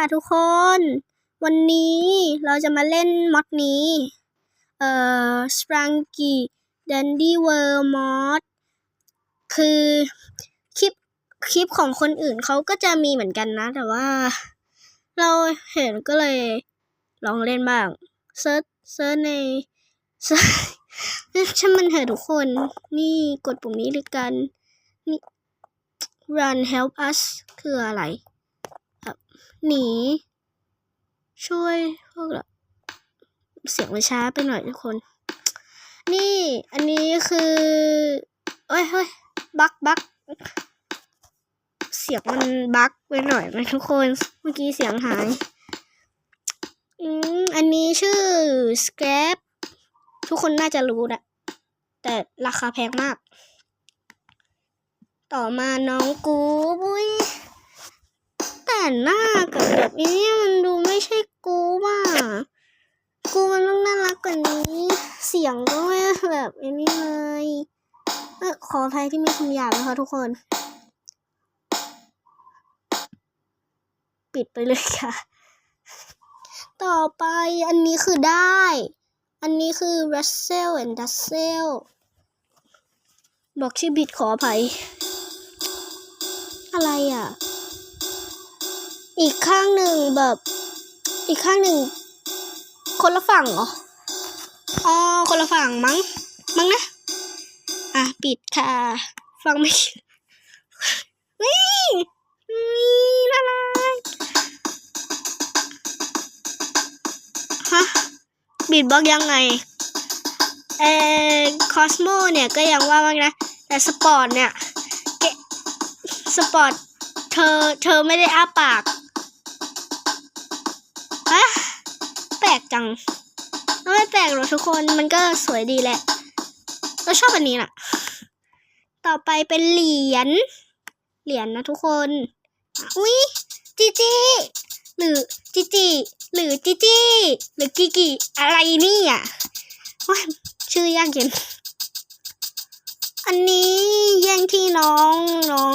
ค่ะทุกคน วันนี้เราจะมาเล่นมอดนี้ เอ่อ Spranky Dandy World Mod คือคลิปคลิปของคนอื่นเขาก็จะมีเหมือนกันนะ แต่ว่า เราเห็นก็เลย ลองเล่นบ้างเซิร์ชเซิร์ชในเซิร์ชช่างมันเถอะทุกคน นี่กดปุ่มนี้เลยกันนี่ run help us คืออะไร หนี ช่วยพวกเราเสียงมันช้าไปหน่อยทุกคน นี่อันนี้คือเอ้ยเฮ้ยบักบักเสียงมันบักไปหน่อยไหมทุกคน เมื่อกี้เสียงหายอืมอันนี้ชื่อ Scrap ทุกคนน่าจะรู้แหละแต่ราคาแพงมาก ต่อมาน้องกูบุ้ย แต่หน้ากับแบบนี้มันดูไม่ใช่กูว่ากูมันต้องน่ารักกว่านี้ เสียงก็ไม่แบบไอ้นี้เลยเออขออภัยที่มีคำหยาบนะคะทุกคน ปิดไปเลยค่ะ ต่อไปอันนี้คือได้ อันนี้คือ Russell and d u s s e l บอกชื่อบิดขออภัย อะไรอะ อีกข้างหนึ่งแบบ อีกข้างหนึ่ง คนละฝั่งเหรอ อ๋อ คนละฝั่งมั้ง มั้งนะ อะ ปิดค่ะ ฟังไม่นี่นี่น่ารักฮะบิดบล็อกยังไง เอ่อคอสโมเนี่ยก็ยังว่ามากนะ แต่สปอร์ตเนี่ยเกสปอร์ต เธอ เธอไม่ได้อ้าปาก ลกจังไม่แปลกหรอกทุกคนมันก็สวยดีแหละ เราชอบอันนี้น่ะต่อไปเป็นเหรียญ เหรียญนะทุกคน อุ้ยจีจีหรือจีจีหรือจีจีหรือกิกิอะไรนี่อะชื่อยากเย็นอันนี้แย่งที่น้องน้อง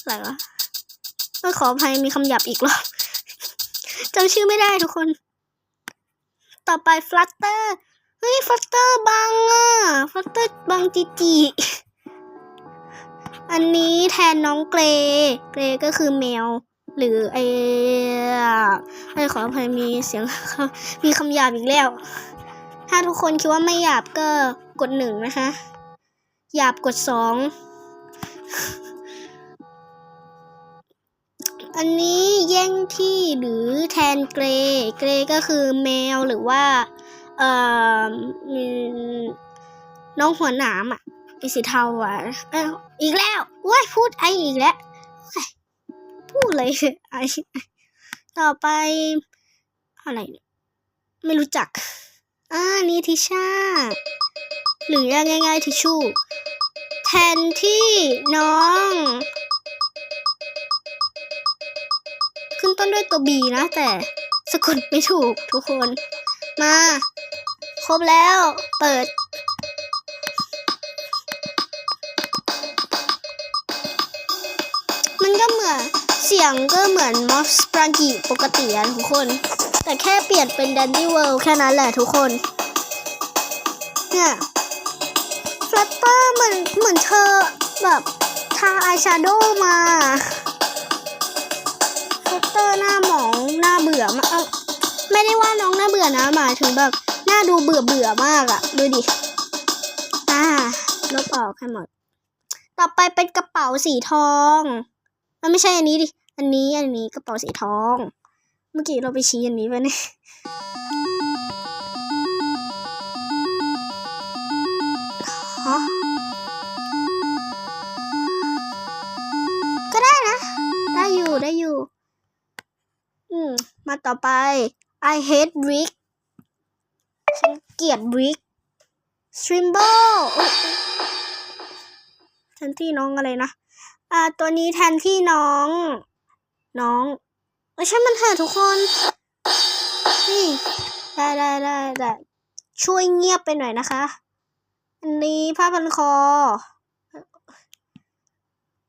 อะไรวะเออขออภัยมีคำหยาบอีกรอบจำชื่อไม่ได้ทุกคน ต่อไปฟลัตเตอร์ เฮ้ยฟลัตเตอร์บังอะฟลัตเตอร์บังจีจีอันนี้แทนน้องเกรเกรก็คือแมว หรือไอไอขออภัยมีเสียง มีคำหยาบอีกแล้ว ถ้าทุกคนคิดว่าไม่หยาบก็กดหนึ่งนะคะ หยาบกดสอง อันนี้แย่งที่หรือแทนเกรเกรก็คือแมวหรือว่าเอ่อน้องหัวหนามอะเป็นสีเทาอะอ,อีกแล้วว้ายพูดไออีกแล้วพูดเลยไอต่อไปอะไรเนี่ยไม่รู้จักอ่านี่ทิชาหรือง่ายๆทิชชู่แทนที่น้อง ต้นด้วยตัว B นะ แต่สะกดไม่ถูกทุกคน มา ครบแล้ว เปิด มันก็เหมือน เสียงก็เหมือนมอสปรังกีปกติอะทุกคน แต่แค่เปลี่ยนเป็น Dandy World แค่นั้นแหละทุกคน เนี่ยฟลัตเตอร์เหมือนเหมือนเธอแบบทาอายแชโดว์มา อร์หน้าหมองหน้าเบื่อมากเอ้าไม่ได้ว่าน้องหน้าเบื่อนะหมายถึงแบบหน้าดูเบื่อเบื่อมากอะดูดิอ่าลบออกให้หมด ต่อไปเป็นกระเป๋าสีทองมันไม่ใช่อันนี้ดิ อันนี้อันนี้กระเป๋าสีทอง เมื่อกี้เราไปชี้อันนี้ไปเนี่ย มาต่อไป I hate brick ฉันเกลียด brick Trimble แทนที่น้องอะไรนะ อ่า ตัวนี้แทนที่น้อง น้องเอ้ยใช่มันเถอะทุกคน นี่ ได้ได้ได้ได้ช่วยเงียบไปหน่อยนะคะ อันนี้ผ้าพันคอ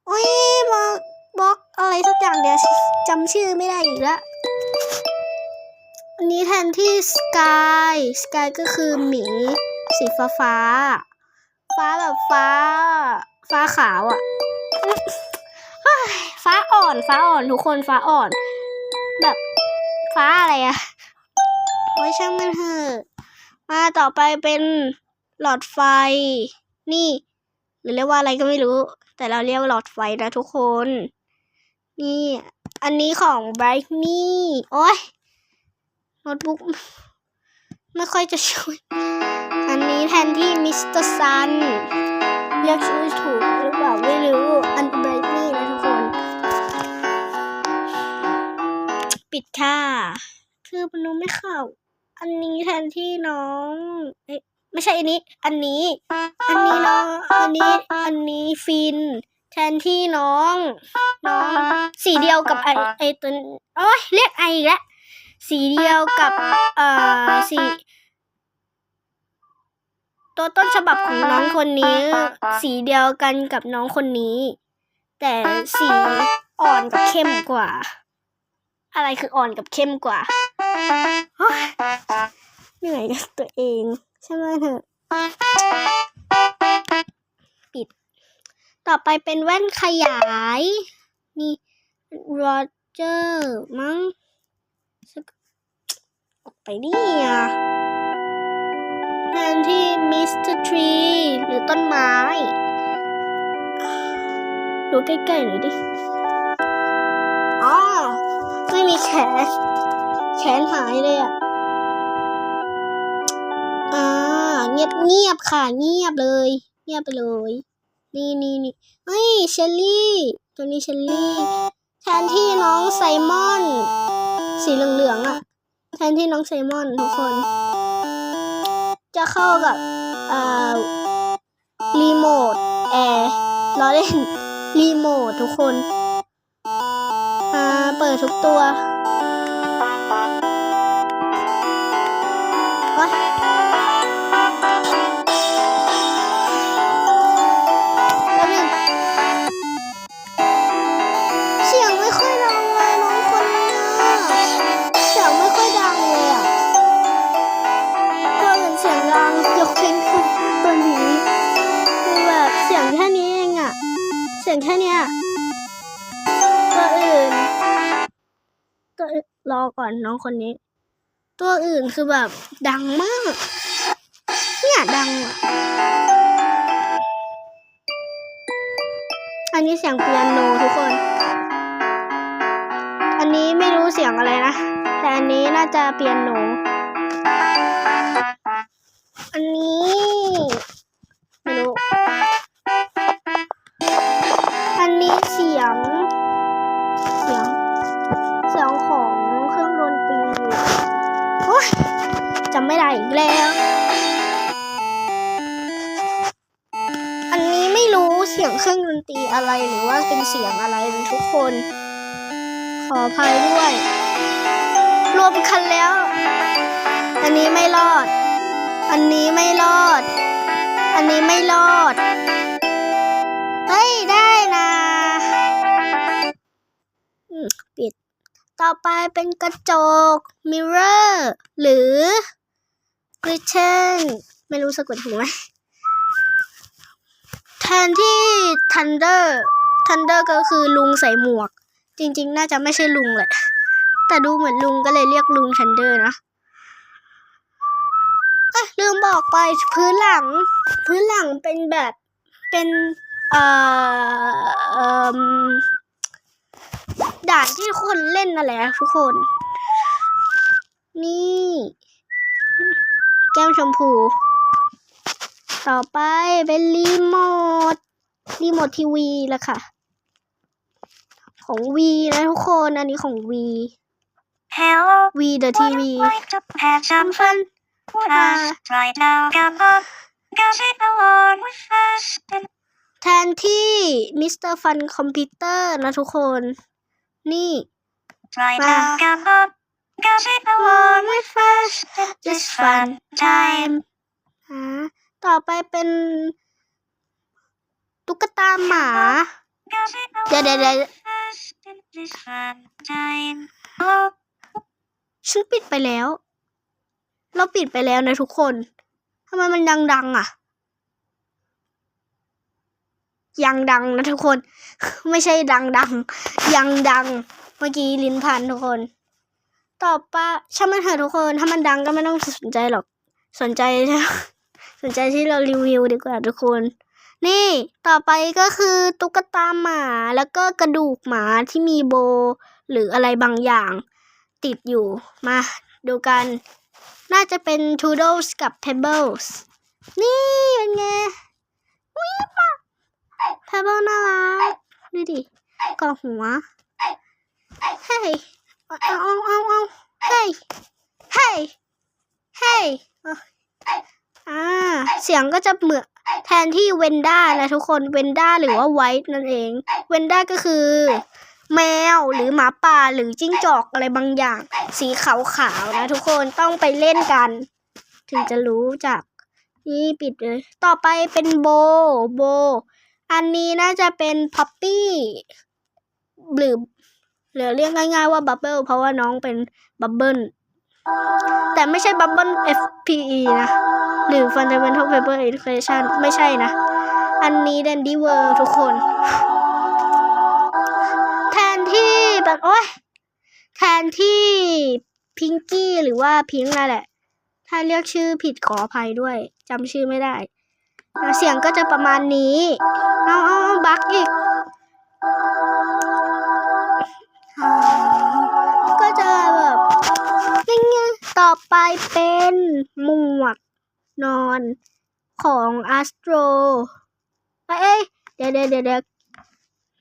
โอ้ยบอกบล็อกอะไรสักอย่างเดี๋ยวจำชื่อไม่ได้อีกแล้ว อันนี้แทนที่สกายสกายก็คือหมีสีฟ้าฟ้า ฟ้าแบบฟ้า ฟ้าขาวอะ่ะ ฟ้าอ่อนฟ้าอ่อนทุกคนฟ้าอ่อน แบบฟ้าอะไรอะโอ้ยช่างมันเถอะมาต่อไปเป็นหลอดไฟ นี่ หรือเรียกว่าอะไรก็ไม่รู้ แต่เราเรียกว่าหลอดไฟนะทุกคน นี่ อันนี้ของ Bright นี่โอ้ย โน้ตบุ๊กไม่ค่อยจะช่วย อันนี้แทนที่มิสเตอร์ซันเรียกชื่อถูกหรือเปล่าไม่รู้อัน Bright นี่นะทุกคน ปิดค่ะ คือมันไม่เข้า อันนี้แทนที่น้องเอ๊ะไม่ใช่อันนี้ อันนี้ อันนี้น้อง อันนี้ อันนี้ฟิน แทนที่น้อง น้อง สีเดียวกับไอไอตัวโอ้ยเรียกไออีกแล้ว สีเดียวกับเอ่อสีตัวต้นฉบับของน้องคนนี้ สีเดียวกันกับน้องคนนี้ แต่สีอ่อนกับเข้มกว่า อะไรคืออ่อนกับเข้มกว่าเหนื่อยกับตัวเองใช่ไหมเถอะปิด ต่อไปเป็นแว่นขยาย นี่โรเจอร์มั้ง ออกไปนี่อะแทนที่มิสเตอร์ทรีหรือต้นไม้ ดูใกล้ๆหน่อยดิ อ๋อ ไม่มีแขน แขนหายเลยอะอ่า เงียบเงียบๆค่ะ เงียบเลย เงียบไปเลย นี่นี่นี่เฮ้ย เชลลี่ ตัวนี้เชลลี่ แทนที่น้องไซมอน สีเหลืองๆอะแทนที่น้องไซมอนทุกคน จะเข้ากับเอ่อรีโมทแอร์ล้อเล่นรีโมททุกคนอ่าเปิดทุกตัวว้า น้องคนนี้ ตัวอื่นคือแบบดังมาก เนี่ยดังอะ อันนี้เสียงเปียโนทุกคน อันนี้ไม่รู้เสียงอะไรนะ แต่อันนี้น่าจะเปียโน เสียงเครื่องดนตรีอะไรหรือว่าเป็นเสียงอะไรทุกคน ขออภัยด้วย รวมกันแล้ว อันนี้ไม่รอด อันนี้ไม่รอด อันนี้ไม่รอด เฮ้ย ได้นะปิด ต่อไปเป็นกระจก mirror หรือ curtain ไม่รู้สะกดถูกไหม แทนที่ thunder thunder ก็คือลุงใส่หมวก จริง ๆ น่าจะไม่ใช่ลุงแหละ แต่ดูเหมือนลุงก็เลยเรียกลุง thunder นะเอ้ยลืมบอกไปพื้นหลัง พื้นหลังเป็นแบบเป็น เอ่อเอ่มด่านที่คนเล่นนั่นแหละทุกคน นี่ แก้มชมพู ต่อไปเป็นรีโมท รีโมททีวีแหละค่ะ ของวีนะทุกคน อันนี้ของวี Hello, วีเดอะที would วี you like to have some fun with us right now? Come on, go sing along with us. And แทนที่มิสเตอร์ฟันคอมพิวเตอร์นะทุกคน นี่ right Wow. now, come on, go sing along with us. It's fun time. ฮะ ต่อไปเป็น ตุ๊กตาหมา Gossip เดี๋ยวเดี๋ยวเดี๋ยว fast in this fun time. Oh, ฉันปิดไปแล้ว เราปิดไปแล้วนะทุกคนทำไมมันยังดังอะ ยังดังนะทุกคน ไม่ใช่ดังดังยังดัง เมื่อกี้ลิ้นพันทุกคน ต่อไปช่างมันเถอะทุกคน ถ้ามันดังก็ไม่ต้องสนใจหรอก สนใจ สนใจที่เรารีวิวดีกว่าทุกคน นี่ต่อไปก็คือตุ๊กตาหมาแล้วก็กระดูกหมาที่มีโบ หรืออะไรบางอย่าง ติดอยู่มาดูกัน น่าจะเป็น Toodles กับ Pebbles นี่ เป็นไงวิปะ Pebble น่ารัก ดูดิกอหัว เฮ้ยเอาเอาเอาเอาเฮ้ย เฮ้ย เฮ้ยอ่า เสียงก็จะเหมือนแทนที่เวนด้านะทุกคนเวนด้าหรือว่าไวท์นั่นเองเวนด้าก็คือ แมวหรือหมาป่าหรือจิ้งจอกอะไรบางอย่าง สีขาวๆนะทุกคนต้องไปเล่นกัน ถึงจะรู้จัก นี่ปิดเลย ต่อไปเป็นโบโบ อันนี้น่าจะเป็นพัปปี้หรือหรือเรียกง่ายๆว่าบับเบิลเพราะว่าน้องเป็นบับเบิล แต่ไม่ใช่บับเบิล FPE นะ หรือ Fundamental Paper Education ไม่ใช่นะ อันนี้ Dandy World ทุกคน แทนที่แบบโอ๊ยแทนที่พิงกี้หรือว่าพิงค์นั่นแหละ ถ้าเรียกชื่อผิดขออภัยด้วยจำชื่อไม่ได้ เสียงก็จะประมาณนี้เอาเอาเอาบักอีกอ ต่อไปเป็นหมวกนอนของอ s สโตรเอ้ยเดี๋ยวเดี๋ยวเดี๋ยว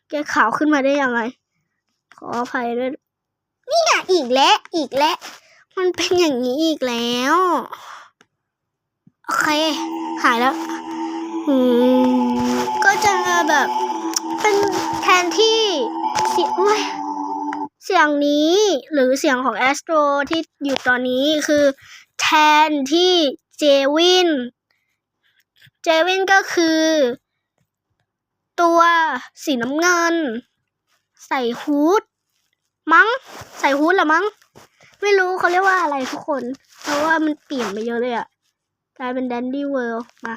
แกขาวขึ้นมาได้ยังไง ขออภัยด้วย นี่ไงอีกแล้ว อีกแล้ว มันเป็นอย่างนี้อีกแล้ว โอเค หายแล้วก็จะแบบเป็นแทนที่สียงอุ๊ย เสียงนี้หรือเสียงของแอสโตรที่อยู่ตอนนี้คือแทนที่เจวิน เจวินก็คือ ตัวสีน้ำเงิน ใส่ฮูดมั้ง ใส่ฮูดหรอมั้ง ไม่รู้เขาเรียกว่าอะไรทุกคน เพราะว่ามันเปลี่ยนไปเยอะเลยอะกลายเป็นแดนดี้เวิลด์มา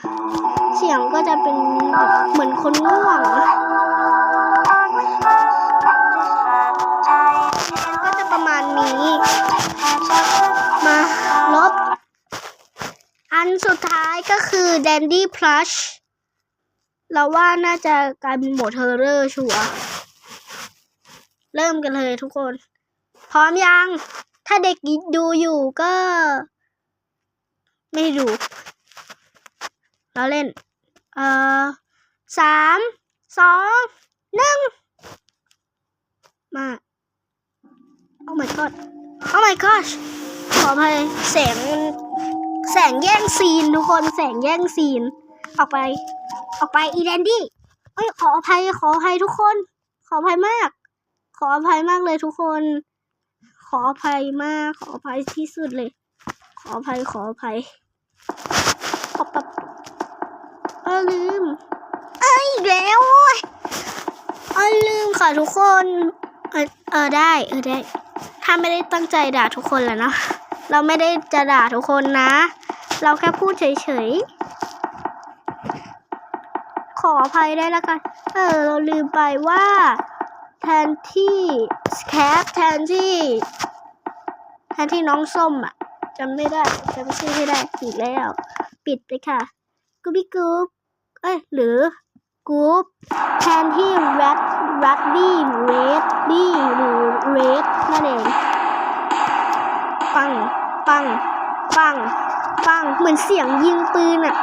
เสียงก็จะเป็นแบบเหมือนคนง่วง นี้มาลบ อันสุดท้ายก็คือ Dandy Plush เราว่าน่าจะกลายเป็นโหมดเทอร์เรอร์ชัวเริ่มกันเลยทุกคน พร้อมยัง ถ้าเด็กดูอยู่ก็ ไม่ให้ดู เราเล่น เอ่อสาม สอง หนึ่ง มา โอ้ my god โอ้ my gosh ขออภัยแสงแสงแย่งซีนทุกคนแสงแย่งซีน ออกไป ออกไปอีแดนดี้เอ้ยขออภัยขออภัยทุกคน ขออภัยมาก ขออภัยมากเลยทุกคน ขออภัยมาก ขออภัยที่สุดเลย ขออภัยขออภัยขอปับเออลืมเอ้ยอีกแล้วโอ้ยเออลืมค่ะทุกคน เออเออได้ เออได้าไม่ได้ตั้งใจด่าทุกคนแหละเนาะเราไม่ได้จะด่าทุกคนนะ เราแค่พูดเฉยๆ ขออภัยได้แล้วกัน เออ เราลืมไปว่า แทนที่แคปแทนที่ แทนที่น้องส้มอะจำไม่ได้จำชื่อไม่ได้อีกแล้ว ปิดไปค่ะกูบี้กู๊บเอ้ย หรือ กู๊บแทนที่ rat rat b y red b หรือ red นั่นเองปังปังปังปังเหมือนเสียงยิงปืนอะ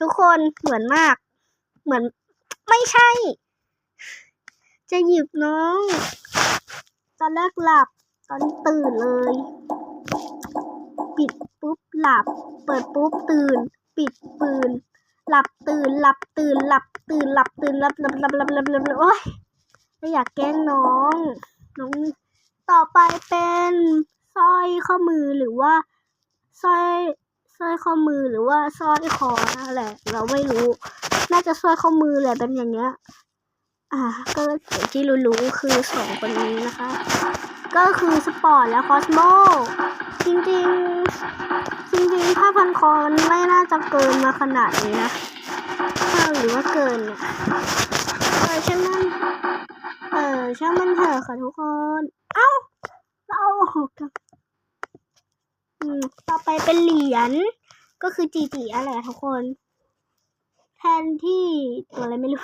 ทุกคนเหมือนมาก เหมือนไม่ใช่ จะหยิบน้อง ตอนแรกหลับ ตอนตื่นเลย ปิดปุ๊บหลับ เปิดปุ๊บตื่น ปิดปืน หลับตื่นหลับตื่นหลับตื่นหลับตื่นหลับหลับหลับหลับหลับหลับโอ๊ยไม่อยากแกล้งน้องน้องต่อไปเป็นสร้อยข้อมือหรือว่าสร้อยสร้อยข้อมือหรือว่าสร้อยคอนั่นแหละ เราไม่รู้ น่าจะสร้อยข้อมือแหละเป็นอย่างเงี้ย อ่า ก็อย่างที่รู้ๆคือสองคนนี้นะคะ ก็คือสปอร์ตและคอสโมจริงๆ จริงๆถ้าพันคอมันไม่น่าจะเกินมาขนาดนี้นะถ้าหรือว่าเกินเนี่ยเออช่างมันเออช่างมันเถอะค่ะทุกคน เอ้าเราเอาออกอืมต่อไปเป็นเหรียญก็คือจีจีอะไรทุกคน แทนที่ตัวอะไรไม่รู้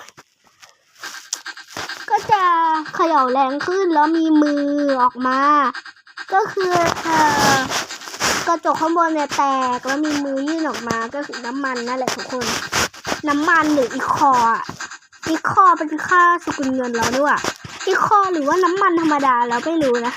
จะเขย่าแรงขึ้นแล้วมีมือออกมา ก็คือเอ่อกระจกข้างบนเนี่ยแตกแล้วมีมือยื่นออกมาก็คือน้ำมันนั่นแหละทุกคน น้ำมันหรืออีคออีคอเป็นค่าสกุลเงินแล้วด้วยอีคอหรือว่าน้ำมันธรรมดาเราไม่รู้นะ